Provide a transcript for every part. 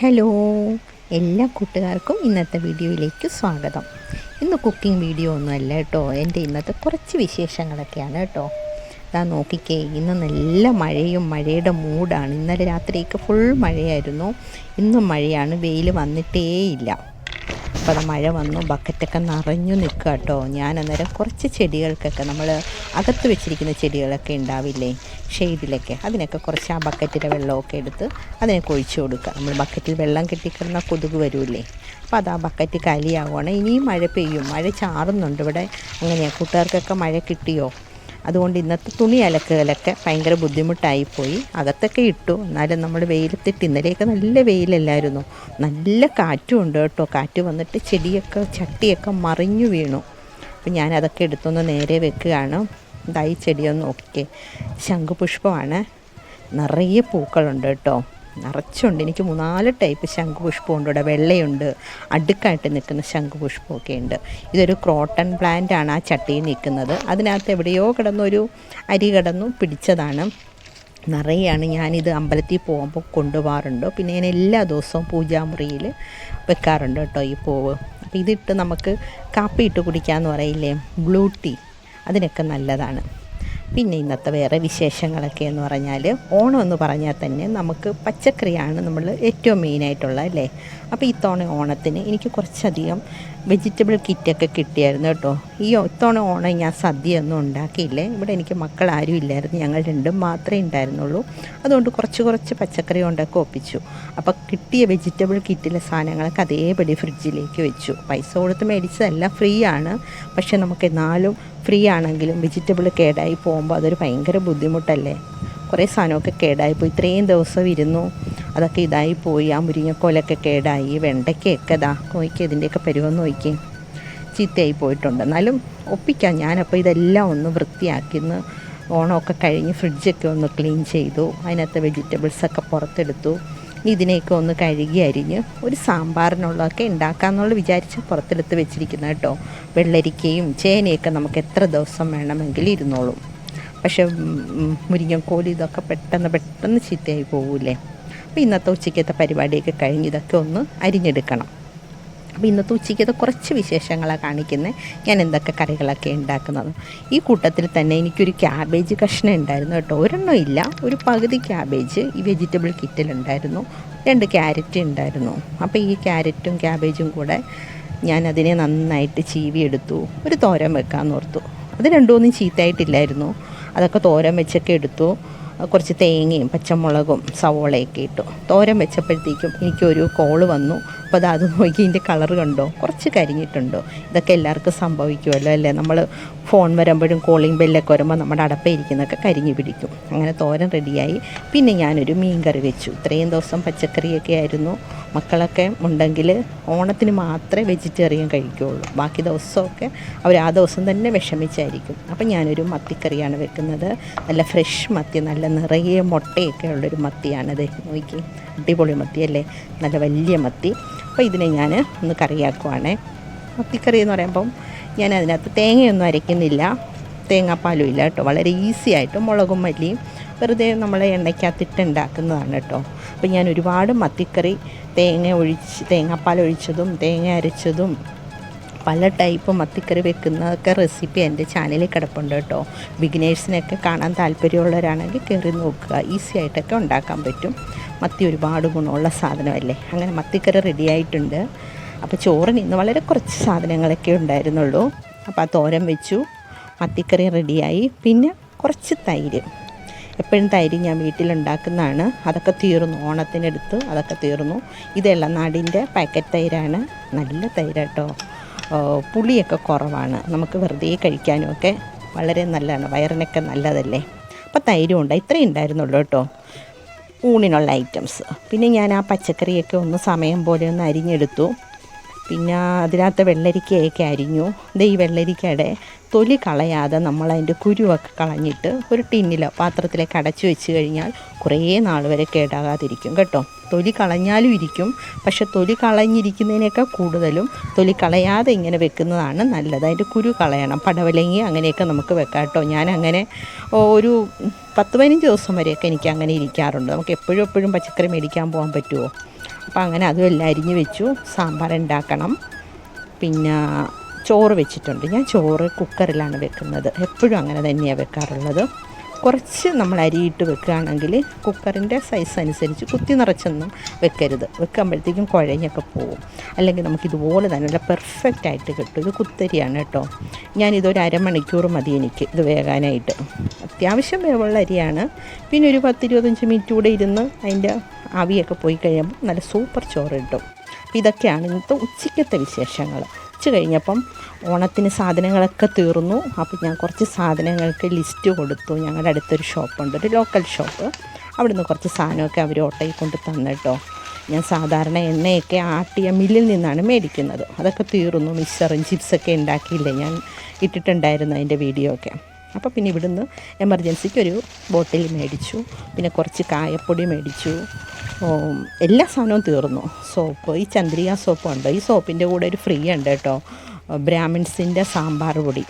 Hello എല്ലാ കൂട്ടുകാർക്കും ഇന്നത്തെ വീഡിയോയിലേക്ക് സ്വാഗതം. ഇന്ന് കുക്കിംഗ് വീഡിയോ ഒന്നുമല്ല കേട്ടോ. എന്റെ ഇന്നത്തെ കുറച്ച് വിശേഷങ്ങളൊക്കെയാണ് കേട്ടോ. ഇതാ നോക്കിക്കേ ഇന്ന് നല്ല മഴയും മഴയുടെ മൂടാണ് ഇന്നലെ രാത്രിയൊക്കെ ഫുൾ മഴയായിരുന്നു. ഇന്നും മഴയാണ് വെയിൽ വന്നിട്ടേയില്ല. അപ്പോൾ അത് മഴ വന്നു ബക്കറ്റൊക്കെ നിറഞ്ഞു നിൽക്കുക കേട്ടോ. ഞാൻ അന്നേരം കുറച്ച് ചെടികൾക്കൊക്കെ നമ്മൾ അകത്ത് വെച്ചിരിക്കുന്ന ചെടികളൊക്കെ ഉണ്ടാവില്ലേ ഷെയ്ഡിലൊക്കെ അതിനൊക്കെ കുറച്ച് ആ ബക്കറ്റിലെ വെള്ളമൊക്കെ എടുത്ത് അതിനൊക്കെ ഒഴിച്ചു കൊടുക്കുക. നമ്മൾ ബക്കറ്റിൽ വെള്ളം കെട്ടിക്കിടന്ന കൊതുക് വരൂലേ അപ്പോൾ അത് ആ ബക്കറ്റ് കലിയാവുകയാണ്. ഇനിയും മഴ പെയ്യും. മഴ ചാറുന്നുണ്ട് ഇവിടെ. അങ്ങനെയാണ് കൂട്ടുകാർക്കൊക്കെ മഴ കിട്ടിയോ? അതുകൊണ്ട് ഇന്നത്തെ തുണി അലക്കുകളൊക്കെ ഭയങ്കര ബുദ്ധിമുട്ടായിപ്പോയി അകത്തൊക്കെ ഇട്ടു. എന്നാലും നമ്മൾ വെയിലത്തിട്ട് ഇന്നലെയൊക്കെ നല്ല വെയിലല്ലായിരുന്നു. നല്ല കാറ്റും ഉണ്ട് കേട്ടോ. കാറ്റ് വന്നിട്ട് ചെടിയൊക്കെ ചട്ടിയൊക്കെ മറിഞ്ഞു വീണു. അപ്പം ഞാൻ അതൊക്കെ എടുത്തൊന്ന് നേരെ വെക്കുകയാണ്. ഇതായി ചെടിയൊന്ന് ഓക്കെ ശംഖുപുഷ്പമാണ്. നിറയെ പൂക്കളുണ്ട് കേട്ടോ. നിറച്ചുണ്ട്. എനിക്ക് മൂന്നാൽ ടൈപ്പ് ശംഖുപുഷ്പമുണ്ട്. ഇവിടെ വെള്ളയുണ്ട്. അടുക്കായിട്ട് നിൽക്കുന്ന ശംഖുപുഷ്പമൊക്കെ ഉണ്ട്. ഇതൊരു ക്രോട്ടൺ പ്ലാന്റ് ആണ് ആ ചട്ടിയിൽ നിൽക്കുന്നത്. അതിനകത്ത് എവിടെയോ കിടന്നൊരു അരി കിടന്നു പിടിച്ചതാണ്. നിറയാണ്. ഞാനിത് അമ്പലത്തിൽ പോകുമ്പോൾ കൊണ്ടുപോകാറുണ്ട്. പിന്നെ ഞാൻ എല്ലാ ദിവസവും പൂജാമുറിയിൽ വെക്കാറുണ്ട് കേട്ടോ ഈ പൂവ്. അപ്പോൾ ഇതിട്ട് നമുക്ക് കാപ്പി ഇട്ട് കുടിക്കാമെന്ന് പറയില്ലേ? Blue tea. അതിനൊക്കെ നല്ലതാണ്. പിന്നെ ഇന്നത്തെ വേറെ വിശേഷങ്ങളൊക്കെ എന്ന് പറഞ്ഞാൽ ഓണം എന്ന് പറഞ്ഞാൽ തന്നെ നമുക്ക് പച്ചക്കറിയാണ് നമ്മൾ ഏറ്റവും മെയിനായിട്ടുള്ള അല്ലേ? അപ്പോൾ ഇത്തവണ ഓണത്തിന് എനിക്ക് കുറച്ചധികം വെജിറ്റബിൾ കിറ്റൊക്കെ കിട്ടിയായിരുന്നു കേട്ടോ. ഈ ഇത്തവണ ഓണം ഞാൻ സദ്യ ഒന്നും ഉണ്ടാക്കിയില്ലേ. ഇവിടെ എനിക്ക് മക്കൾ ആരും ഇല്ലായിരുന്നു. ഞങ്ങൾ രണ്ടും മാത്രമേ ഉണ്ടായിരുന്നുള്ളൂ. അതുകൊണ്ട് കുറച്ച് കുറച്ച് പച്ചക്കറി കൊണ്ടൊക്കെ ഒപ്പിച്ചു. അപ്പോൾ കിട്ടിയ വെജിറ്റബിൾ കിറ്റിലെ സാധനങ്ങളൊക്കെ അതേപടി ഫ്രിഡ്ജിലേക്ക് വെച്ചു. പൈസ കൊടുത്ത് മേടിച്ചതല്ല ഫ്രീ ആണ്. പക്ഷേ നമുക്ക് എന്നാലും ഫ്രീ ആണെങ്കിലും വെജിറ്റബിൾ കേടായി പോകുമ്പോൾ അതൊരു ഭയങ്കര ബുദ്ധിമുട്ടല്ലേ? കുറേ സാധനമൊക്കെ കേടായിപ്പോയി ഇത്രയും ദിവസം ഇരുന്നു. അതൊക്കെ ഇതായി പോയി. ആ മുരിങ്ങക്കോലൊക്കെ കേടായി. വെണ്ടയ്ക്കൊക്കെ ഇതാ നോക്കി ഇതിന്റെയൊക്കെ പരുവം നോക്കി ചീത്തയായി പോയിട്ടുണ്ട്. എന്നാലും ഒപ്പിക്കാം ഞാനപ്പോൾ ഇതെല്ലാം ഒന്ന് വൃത്തിയാക്കിന്ന് ഓണമൊക്കെ കഴിഞ്ഞ് ഫ്രിഡ്ജൊക്കെ ഒന്ന് ക്ലീൻ ചെയ്തു. അതിനകത്ത് വെജിറ്റബിൾസൊക്കെ പുറത്തെടുത്തു. ഇതിനെയൊക്കെ ഒന്ന് കഴുകി അരിഞ്ഞ് ഒരു സാമ്പാറിനുള്ളതൊക്കെ ഉണ്ടാക്കാമെന്നുള്ള വിചാരിച്ച് പുറത്തെടുത്ത് വെച്ചിരിക്കുന്നത് കേട്ടോ. വെള്ളരിക്കയും ചേനയൊക്കെ നമുക്ക് എത്ര ദിവസം വേണമെങ്കിലും ഇരുന്നോളും. പക്ഷെ മുരിങ്ങക്കോലി ഇതൊക്കെ പെട്ടെന്ന് പെട്ടെന്ന് ചീത്തയായി പോകൂലേ? അപ്പോൾ ഇന്നത്തെ ഉച്ചയ്ക്കത്തെ പരിപാടിയൊക്കെ കഴിഞ്ഞ് ഇതൊക്കെ ഒന്ന് അരിഞ്ഞെടുക്കണം. അപ്പോൾ ഇന്നത്തെ ഉച്ചയ്ക്കത്തെ കുറച്ച് വിശേഷങ്ങളാണ് കാണിക്കുന്നത് ഞാൻ എന്തൊക്കെ കറികളൊക്കെ ഉണ്ടാക്കുന്നത്. ഈ കൂട്ടത്തിൽ തന്നെ എനിക്കൊരു ക്യാബേജ് കഷ്ണം ഉണ്ടായിരുന്നു കേട്ടോ. ഒരെണ്ണം ഇല്ല. ഒരു പകുതി ക്യാബേജ് ഈ വെജിറ്റബിൾ കിറ്റിലുണ്ടായിരുന്നു രണ്ട് ക്യാരറ്റ് ഉണ്ടായിരുന്നു. അപ്പോൾ ഈ ക്യാരറ്റും ക്യാബേജും കൂടെ ഞാൻ അതിനെ നന്നായിട്ട് ചീവി എടുത്തു ഒരു തോരൻ വെക്കാമെന്ന് ഓർത്തു. അത് രണ്ടുമൊന്നും ചീത്തയായിട്ടില്ലായിരുന്നു. അതൊക്കെ തോരൻ വെച്ചൊക്കെ എടുത്തു. കുറച്ച് തേങ്ങയും പച്ചമുളകും സവോളയൊക്കെ ഇട്ടു. തോരൻ വെച്ചപ്പോഴത്തേക്കും എനിക്കൊരു കോൾ വന്നു. അപ്പോൾ അത് നോക്കി ഇതിന്റെ കളർ കണ്ടോ? കുറച്ച് കരിഞ്ഞിട്ടുണ്ടോ? ഇതൊക്കെ എല്ലാവർക്കും സംഭവിക്കുമല്ലോ അല്ലേ? നമ്മൾ ഫോൺ വരുമ്പോഴും കോളിംഗ് ബെല്ലൊക്കെ വരുമ്പോൾ നമ്മുടെ അടപ്പയിരിക്കുന്നതൊക്കെ കരിഞ്ഞു പിടിക്കും. അങ്ങനെ തോരൻ റെഡിയായി പിന്നെ ഞാനൊരു മീൻ കറി വെച്ചു. ഇത്രയും ദിവസം പച്ചക്കറിയൊക്കെ ആയിരുന്നു. മക്കളൊക്കെ ഉണ്ടെങ്കിൽ ഓണത്തിന് മാത്രമേ വെജിറ്റേറിയൻ കഴിക്കുകയുള്ളൂ ബാക്കി ദിവസമൊക്കെ അവർ ആ ദിവസം തന്നെ വിഷമിച്ചായിരിക്കും. അപ്പം ഞാനൊരു മത്തിക്കറിയാണ് വെക്കുന്നത്. നല്ല ഫ്രഷ് മത്തി നല്ല നിറയെ മുട്ടയൊക്കെ ഉള്ളൊരു മത്തിയാണത് നോക്കി അടിപൊളി മത്തി അല്ലേ നല്ല വലിയ മത്തി. അപ്പോൾ ഇതിനെ ഞാൻ ഒന്ന് കറിയാക്കുവാണേ. മത്തിക്കറി എന്ന് പറയുമ്പം ഞാൻ അതിനകത്ത് തേങ്ങയൊന്നും അരയ്ക്കുന്നില്ല. തേങ്ങാപ്പാലും ഇല്ല കേട്ടോ. വളരെ ഈസി ആയിട്ട് മുളകും മല്ലിയും വെറുതെ നമ്മൾ എണ്ണയ്ക്കകത്തിട്ട് ഉണ്ടാക്കുന്നതാണ് കേട്ടോ. അപ്പോൾ ഞാൻ ഒരുപാട് മത്തിക്കറി തേങ്ങ ഒഴിച്ച് തേങ്ങാപ്പാൽ ഒഴിച്ചതും തേങ്ങ അരച്ചതും പല ടൈപ്പ് മത്തിക്കറി വെക്കുന്നതൊക്കെ റെസിപ്പി എന്റെ ചാനലിൽ കിടപ്പുണ്ട് കേട്ടോ. ബിഗിനേഴ്സിനൊക്കെ കാണാൻ താല്പര്യമുള്ളവരാണെങ്കിൽ കയറി നോക്കുക. ഈസി ആയിട്ടൊക്കെ ഉണ്ടാക്കാൻ പറ്റും. മത്തി ഒരുപാട് ഗുണമുള്ള സാധനമല്ലേ? അങ്ങനെ മത്തിക്കറി റെഡി ആയിട്ടുണ്ട്. അപ്പോൾ ചോറിന് ഇന്ന് വളരെ കുറച്ച് സാധനങ്ങളൊക്കെ ഉണ്ടായിരുന്നുള്ളൂ. അപ്പോൾ ആ തോരൻ വെച്ചു. മത്തിക്കറി റെഡിയായി പിന്നെ കുറച്ച് തൈര്. എപ്പോഴും തൈര് ഞാൻ വീട്ടിലുണ്ടാക്കുന്നതാണ്. അതൊക്കെ തീർന്നു. ഓണത്തിനെടുത്ത് അതൊക്കെ തീർന്നു. ഇതെല്ലാം നാടിന്റെ പാക്കറ്റ് തൈരാണ്. നല്ല തൈരാട്ടോ. പുളിയൊക്കെ കുറവാണ്. നമുക്ക് വെറുതെ കഴിക്കാനും ഒക്കെ വളരെ നല്ലതാണ്. വയറിനൊക്കെ നല്ലതല്ലേ? അപ്പോൾ തൈരും ഉണ്ട്. ഇത്രയും ഉണ്ടായിരുന്നുള്ളൂ കേട്ടോ. ഊണിനുള്ള ഐറ്റംസ് പിന്നെ ഞാൻ ആ പച്ചക്കറിയൊക്കെ ഒന്ന് സമയം പോലെ ഒന്ന് അരിഞ്ഞെടുത്തു. പിന്നെ അതിനകത്ത് വെള്ളരിക്കയൊക്കെ അരിഞ്ഞു. ഇത് ഈ വെള്ളരിക്കയുടെ തൊലി കളയാതെ നമ്മൾ അതിന്റെ കുരുവൊക്കെ കളഞ്ഞിട്ട് ഒരു ടിന്നിലോ പാത്രത്തിലേക്ക് അടച്ചു വെച്ച് കഴിഞ്ഞാൽ കുറേ നാൾ വരെ കേടാകാതിരിക്കും കേട്ടോ. തൊലി കളഞ്ഞാലും ഇരിക്കും. പക്ഷെ തൊലി കളഞ്ഞിരിക്കുന്നതിനേക്കാൾ കൂടുതലും തൊലി കളയാതെ ഇങ്ങനെ വെക്കുന്നതാണ് നല്ലത്. അതിന്റെ കുരു കളയണം. പടവലങ്ങി അങ്ങനെയൊക്കെ നമുക്ക് വെക്കാം കേട്ടോ. ഞാൻ അങ്ങനെ ഒരു പത്ത് പതിനഞ്ച് ദിവസം വരെയൊക്കെ എനിക്ക് അങ്ങനെ ഇരിക്കാറുണ്ട്. നമുക്ക് എപ്പോഴും എപ്പോഴും പച്ചക്കറി മേടിക്കാൻ പോകാൻ പറ്റുമോ? അപ്പോൾ അങ്ങനെ അതും എല്ലാം അരിഞ്ഞ് വെച്ചു. സാമ്പാർ ഉണ്ടാക്കണം. പിന്നെ ചോറ് വെച്ചിട്ടുണ്ട്. ഞാൻ ചോറ് കുക്കറിലാണ് വെക്കുന്നത്. എപ്പോഴും അങ്ങനെ തന്നെയാണ് വെക്കാറുള്ളത്. കുറച്ച് നമ്മൾ അരിയിട്ട് വെക്കുകയാണെങ്കിൽ കുക്കറിന്റെ സൈസ് അനുസരിച്ച് കുത്തി നിറച്ചൊന്നും വെക്കരുത്. വെക്കുമ്പോഴത്തേക്കും കുഴഞ്ഞൊക്കെ പോവും. അല്ലെങ്കിൽ നമുക്ക് ഇതുപോലെ തന്നെ നല്ല പെർഫെക്റ്റ് ആയിട്ട് കിട്ടും. ഇത് കുത്തരിയാണ് കേട്ടോ. ഞാനിതൊരു അരമണിക്കൂർ മതി എനിക്ക് ഇത് വേകാനായിട്ട്. അത്യാവശ്യം വേവുള്ള അരിയാണ്. പിന്നെ ഒരു പത്തിരുപത്തഞ്ച് മിനിറ്റ് കൂടെ ഇരുന്ന് അതിന്റെ ആവിയൊക്കെ പോയി കഴിയുമ്പോൾ നല്ല സൂപ്പർ ചോറ് കിട്ടും. ഇതൊക്കെയാണ് ഇന്നത്തെ ഉച്ചയ്ക്കത്തെ വിശേഷങ്ങൾ. ഉച്ച കഴിഞ്ഞപ്പം ഓണത്തിന് സാധനങ്ങളൊക്കെ തീർന്നു. അപ്പോൾ ഞാൻ കുറച്ച് സാധനങ്ങൾക്ക് ലിസ്റ്റ് കൊടുത്തു. ഞങ്ങളുടെ അടുത്തൊരു ഷോപ്പുണ്ട് ഒരു ലോക്കൽ ഷോപ്പ് അവിടെ നിന്ന് കുറച്ച് സാധനമൊക്കെ അവർ ഓട്ടയിൽ കൊണ്ട് തന്നിട്ടോ ഞാൻ സാധാരണ എണ്ണയൊക്കെ ആട്ടിയ മില്ലിൽ നിന്നാണ് മേടിക്കുന്നത്. അതൊക്കെ തീർന്നു. മിക്സറും ചിപ്സൊക്കെ ഉണ്ടാക്കിയില്ലേ? ഞാൻ ഇട്ടിട്ടുണ്ടായിരുന്നു അതിന്റെ വീഡിയോ ഒക്കെ. അപ്പോൾ പിന്നെ ഇവിടുന്ന് എമർജൻസിക്ക് ഒരു ബോട്ടിൽ മേടിച്ചു. പിന്നെ കുറച്ച് കായപ്പൊടി മേടിച്ചു. എല്ലാ സാധനവും തീർന്നു. സോപ്പ് ഈ ചന്ദ്രിക സോപ്പുണ്ട്. ഈ സോപ്പിന്റെ കൂടെ ഒരു ഫ്രീ ഉണ്ട് കേട്ടോ. ബ്രാഹ്മിൻസിന്റെ സാമ്പാർ പൊടി.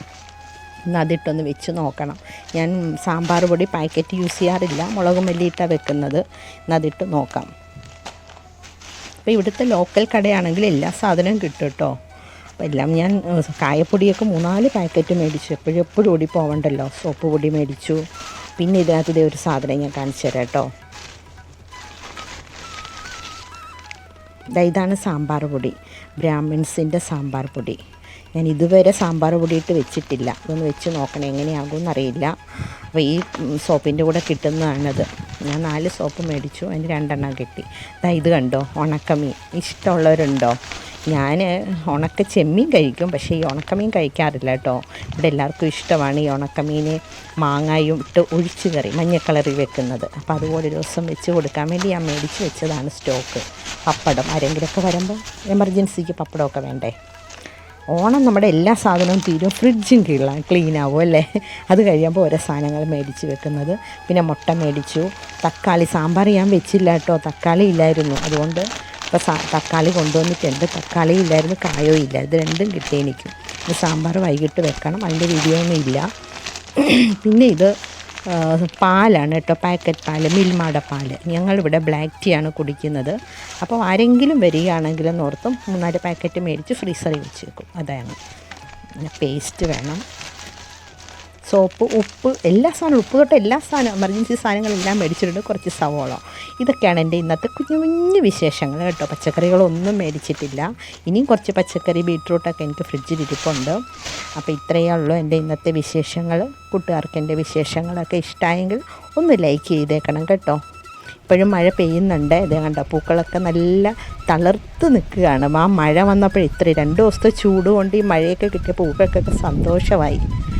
അതിട്ടൊന്ന് വെച്ച് നോക്കണം. ഞാൻ സാമ്പാർ പൊടി പാക്കറ്റ് യൂസ് ചെയ്യാറില്ല. മുളക് മല്ലിയിട്ടാണ് വെക്കുന്നത്. അതിട്ട് നോക്കാം. അപ്പോൾ ഇവിടുത്തെ ലോക്കൽ കടയാണെങ്കിൽ എല്ലാ സാധനവും കിട്ടും കേട്ടോ. അപ്പോൾ എല്ലാം ഞാൻ കായപ്പൊടിയൊക്കെ മൂന്നാൽ പാക്കറ്റ് മേടിച്ചു. എപ്പോഴും എപ്പോഴും ഓടി പോവണ്ടല്ലോ സോപ്പ് പൊടി മേടിച്ചു. പിന്നെ ഇതിനകത്ത് ഇതേ ഒരു സാധനം ഞാൻ കാണിച്ചു തരാം കേട്ടോ. ഇതാണ് സാമ്പാർ പൊടി. ബ്രാഹ്മിൻസിന്റെ സാമ്പാർ പൊടി. ഞാൻ ഇതുവരെ സാമ്പാർ പൊടി ഇട്ട് വെച്ചിട്ടില്ല. ഇതൊന്ന് വെച്ച് നോക്കണം എങ്ങനെയാകുമെന്ന് അറിയില്ല അപ്പോൾ ഈ സോപ്പിന്റെ കൂടെ കിട്ടുന്നതാണത്. ഞാൻ നാല് സോപ്പ് മേടിച്ചു. അതിന് രണ്ടെണ്ണം കിട്ടി. ഇതാ ഇത് കണ്ടോ? ഉണക്കമീൻ. ഇഷ്ടമുള്ളവരുണ്ടോ? ഞാൻ ഉണക്ക ചെമ്മീൻ കഴിക്കും പക്ഷേ ഈ ഉണക്കമീൻ കഴിക്കാറില്ല കേട്ടോ. ഇവിടെ എല്ലാവർക്കും ഇഷ്ടമാണ് ഈ ഉണക്കമീൻ മാങ്ങായും ഇട്ട് ഒഴിച്ച് കറി മഞ്ഞ കളറിൽ വെക്കുന്നത്. അപ്പോൾ അതുപോലെ ഒരു ദിവസം വെച്ച് കൊടുക്കാൻ വേണ്ടി ഞാൻ മേടിച്ച് വെച്ചതാണ് സ്റ്റോക്ക്. പപ്പടം ആരെങ്കിലുമൊക്കെ വരുമ്പോൾ എമർജൻസിക്ക് പപ്പടമൊക്കെ വേണ്ടേ? ഓണം നമ്മുടെ എല്ലാ സാധനവും തീരും ഫ്രിഡ്ജും കീഴാണ് ക്ലീൻ അല്ലേ? അത് കഴിയുമ്പോൾ ഓരോ സാധനങ്ങൾ മേടിച്ച് വെക്കുന്നത്. പിന്നെ മുട്ട മേടിച്ചു. തക്കാളി സാമ്പാർ ഞാൻ വെച്ചില്ല കേട്ടോ തക്കാളി ഇല്ലായിരുന്നു. അതുകൊണ്ട് ഇപ്പോൾ സാ തക്കാളി കൊണ്ടുവന്നിട്ടുണ്ട് തക്കാളി ഇല്ലായിരുന്നു കായോ ഇല്ല. ഇത് രണ്ടും കിട്ടി എനിക്ക്. ഇത് സാമ്പാർ വൈകിട്ട് വെക്കണം. അതിന്റെ വീഡിയോ ഒന്നും ഇല്ല. പിന്നെ ഇത് പാലാണ് കേട്ടോ പാക്കറ്റ് പാൽ മിൽമാട പാൽ. ഞങ്ങളിവിടെ ബ്ലാക്ക് ടീ ആണ് കുടിക്കുന്നത്. അപ്പോൾ ആരെങ്കിലും വരികയാണെങ്കിലും ഓർത്തും മൂന്നാൽ പാക്കറ്റ് മേടിച്ച് ഫ്രീസറിൽ വെച്ച് വെക്കും. അതാണ്. പേസ്റ്റ് വേണം. സോപ്പ് ഉപ്പ് എല്ലാ സാധനവും ഉപ്പ് തൊട്ട് എല്ലാ സാധനവും എമർജൻസി സാധനങ്ങളെല്ലാം മേടിച്ചിട്ടുണ്ട്. കുറച്ച് സവോള. ഇതൊക്കെയാണ് എന്റെ ഇന്നത്തെ കുഞ്ഞു കുഞ്ഞു വിശേഷങ്ങൾ കേട്ടോ. പച്ചക്കറികളൊന്നും മേടിച്ചിട്ടില്ല. ഇനിയും കുറച്ച് പച്ചക്കറി ബീട്രൂട്ടൊക്കെ എനിക്ക് ഫ്രിഡ്ജിൽ ഇരിപ്പുണ്ട്. അപ്പോൾ ഇത്രയേ ഉള്ളൂ എന്റെ ഇന്നത്തെ വിശേഷങ്ങൾ. കൂട്ടുകാർക്ക് എന്റെ വിശേഷങ്ങളൊക്കെ ഇഷ്ടമായെങ്കിൽ ഒന്ന് ലൈക്ക് ചെയ്തേക്കണം കേട്ടോ. ഇപ്പോഴും മഴ പെയ്യുന്നുണ്ട്. ഇത് കണ്ടോ? പൂക്കളൊക്കെ നല്ല തളർത്ത് നിൽക്കുകയാണ്. ആ മഴ വന്നപ്പോൾ ഇത്ര രണ്ട് ദിവസത്തെ ചൂട് കൊണ്ട് ഈ മഴയൊക്കെ കിട്ടിയ പൂക്കൾക്കൊക്കെ സന്തോഷമായി.